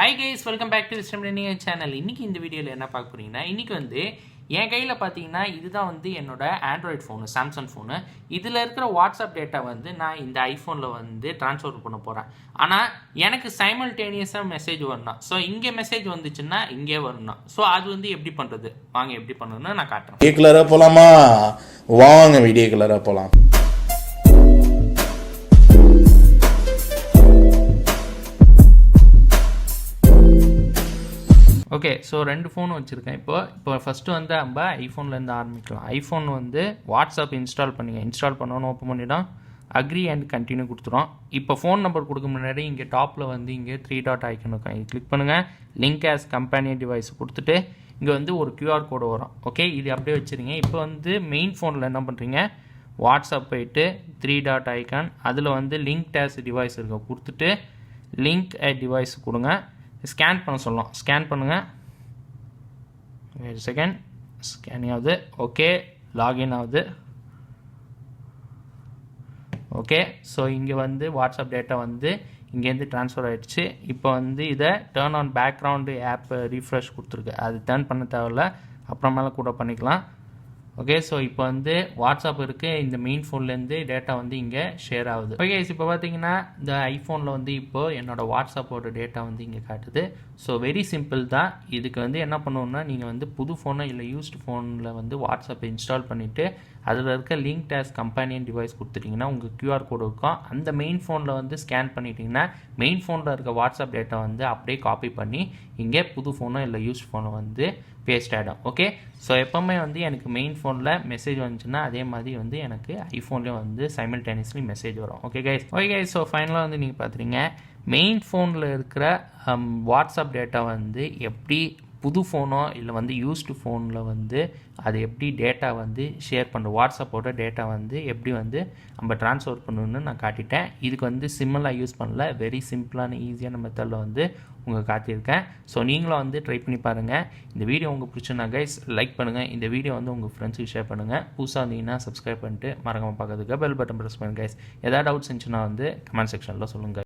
Hi guys welcome back to system learning channel இன்றைக்கி இந்த வீடியோவில் என்ன பார்க்க போறீங்கன்னா இன்னைக்கு வந்து என் கையில் பார்த்தீங்கன்னா இதுதான் வந்து என்னோட ஆண்ட்ராய்ட் ஃபோனு சாம்சங் ஃபோனு இதில் இருக்கிற வாட்ஸ்அப் டேட்டா வந்து நான் இந்த ஐஃபோனில் வந்து ட்ரான்ஸ்ஃபர் பண்ண போகிறேன் ஆனால் எனக்கு சைமல்டேனியஸாக மெசேஜ் வரணும். ஸோ இங்கே மெசேஜ் வந்துச்சுன்னா இங்கே வரணும். ஸோ அது வந்து எப்படி பண்ணுறது வாங்க எப்படி பண்ணணும்னு நான் காட்டுறேன். வீடியோ கலராக போகலாமா வாங்க வீடியோ கலராக போகலாம் ஓகே ஸோ ரெண்டு ஃபோன் வச்சுருக்கேன். இப்போ இப்போ ஃபஸ்ட்டு வந்து நம்ம ஐஃபோன்லேருந்து ஆரம்பிக்கலாம். ஐஃபோன் வந்து வாட்ஸ்அப் இன்ஸ்டால் பண்ணிங்க. இன்ஸ்டால் பண்ணோன்னு ஓப்பன் பண்ணிவிடும் அக்ரி அண்ட் கண்டினியூ கொடுத்துரும். இப்போ ஃபோன் நம்பர் கொடுக்க முன்னாடி இங்கே டாப்பில் வந்து இங்கே த்ரீ டாட் ஐக்கன் இருக்கும் கிளிக் பண்ணுங்கள் லிங்க் ஆஸ் கம்பெனி டிவைஸ் கொடுத்துட்டு இங்கே வந்து ஒரு க்யூஆர் கோடு வரும். ஓகே இது அப்படியே வச்சுருங்க. இப்போ வந்து மெயின் ஃபோனில் என்ன பண்ணுறீங்க வாட்ஸ்அப் போயிட்டு த்ரீ டாட் ஐக்கான் அதில் வந்து லிங்க் டேஸ் டிவைஸ் இருக்கும் கொடுத்துட்டு லிங்க் டிவைஸ் கொடுங்க. ஸ்கேன் பண்ண சொல்லலாம் ஸ்கேன் பண்ணுங்கள் வெயிட் செகண்ட் ஸ்கேனிங் ஆகுது. ஓகே லாகின் ஆகுது. ஓகே ஸோ இங்கே வந்து வாட்ஸ்அப் டேட்டா வந்து இங்கேருந்து ட்ரான்ஸ்ஃபர் ஆகிடுச்சு இப்போ வந்து இதை turn on background app refresh கொடுத்துருக்கு. அது டேர்ன் பண்ண தேவையில்ல. அப்புறமேல கூட பண்ணிக்கலாம். ஓகே ஸோ இப்போ வந்து வாட்ஸ்அப் இருக்குது இந்த மெயின் ஃபோன்லேருந்து டேட்டா வந்து இங்கே ஷேர் ஆகுது. ஓகே இப்போ பார்த்தீங்கன்னா இந்த ஐஃபோனில் வந்து இப்போது என்னோட வாட்ஸ்அப்போட டேட்டா வந்து இங்கே காட்டுது. ஸோ வெரி சிம்பிள் தான். இதுக்கு வந்து என்ன பண்ணுவோம்னா நீங்கள் வந்து புது ஃபோனை இல்லை யூஸ்டு ஃபோனில் வந்து வாட்ஸ்அப் இன்ஸ்டால் பண்ணிவிட்டு அதில் இருக்க லிங்க் டேஸ் கம்பெனியன் டிவைஸ் கொடுத்துட்டிங்கன்னா உங்கள் க்யூஆர் கோடு இருக்கும். அந்த மெயின் ஃபோனில் வந்து ஸ்கேன் பண்ணிட்டீங்கன்னா மெயின் ஃபோனில் இருக்க வாட்ஸ்அப் டேட்டா வந்து அப்படியே காப்பி பண்ணி இங்கே புது ஃபோனோ இல்லை யூஸ் ஃபோனை வந்து பேஸ்ட் ஆகிடும் ஓகே ஸோ எப்போவுமே வந்து எனக்கு மெயின் ஃபோனில் மெசேஜ் வந்துச்சுன்னா அதே மாதிரி வந்து எனக்கு ஐஃபோன்லேயும் வந்து சைமல்டேனியஸ்லி மெசேஜ் வரும். Okay guys okay guys so ஃபைனலாக வந்து நீங்கள் பார்த்துறீங்க மெயின் ஃபோனில் இருக்கிற வாட்ஸ்அப் டேட்டா வந்து எப்படி புது ஃபோனோ இல்லை வந்து யூஸ்டு ஃபோனில் வந்து அது எப்படி டேட்டா வந்து ஷேர் பண்ணுற வாட்ஸ்அப்போட டேட்டா வந்து எப்படி வந்து நம்ம ட்ரான்ஸ்ஃபர் பண்ணணும்னு நான் காட்டிட்டேன். இதுக்கு வந்து சிம்மெல்லாம் யூஸ் பண்ணல. வெரி சிம்பிளான ஈஸியான மெத்தடில் வந்து உங்கள் காட்டியிருக்கேன். ஸோ நீங்களும் வந்து ட்ரை பண்ணி பாருங்கள் இந்த வீடியோ உங்களுக்கு பிடிச்சுன்னா கைஸ் லைக் பண்ணுங்கள் இந்த வீடியோ வந்து உங்கள் ஃப்ரெண்ட்ஸுக்கு ஷேர் பண்ணுங்கள் புதுசாக இருந்தீங்கன்னா சப்ஸ்கிரைப் பண்ணிட்டு மறக்காமல் பார்க்கறதுக்கு பெல் பட்டன் ப்ரெஸ் பண்ணுங்கள் கைஸ் எதாவது டவுட்ஸ் இருந்துச்சுன்னா வந்து கமெண்ட் செக்ஷனில் சொல்லுங்கள்